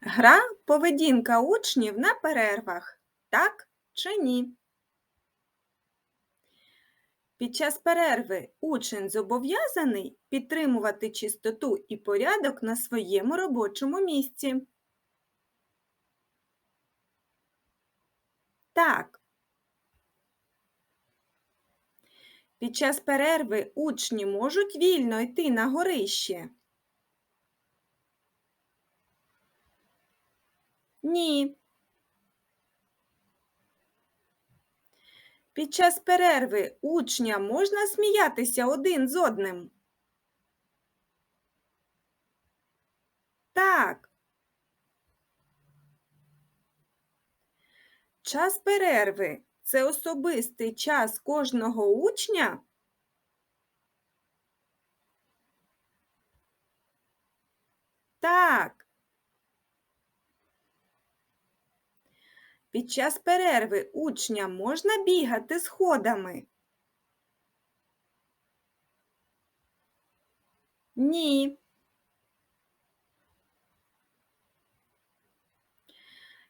Гра поведінка учнів на перервах. Так чи ні? Під час перерви учень зобов'язаний підтримувати чистоту і порядок на своєму робочому місці. Так. Під час перерви учні можуть вільно йти на горище. Ні. Під час перерви учням можна сміятися один з одним? Так. Час перерви це особистий час кожного учня? Так. Під час перерви учням можна бігати сходами? Ні.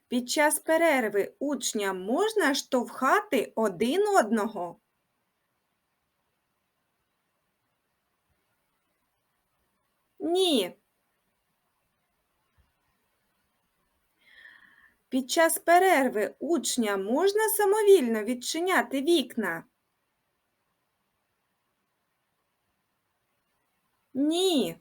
Під час перерви учням можна штовхати один одного? Ні. Під час перерви учням можна самовільно відчиняти вікна? Ні.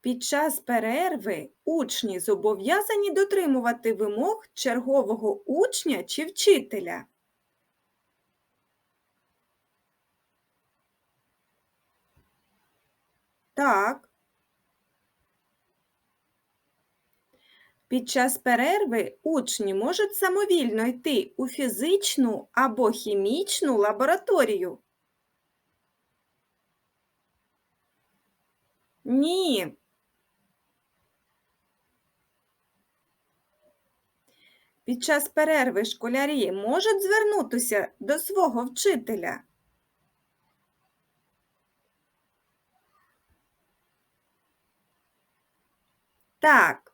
Під час перерви учні зобов'язані дотримувати вимог чергового учня чи вчителя? Так. Під час перерви учні можуть самовільно йти у фізичну або хімічну лабораторію? Ні. Під час перерви школярі можуть звернутися до свого вчителя? Так.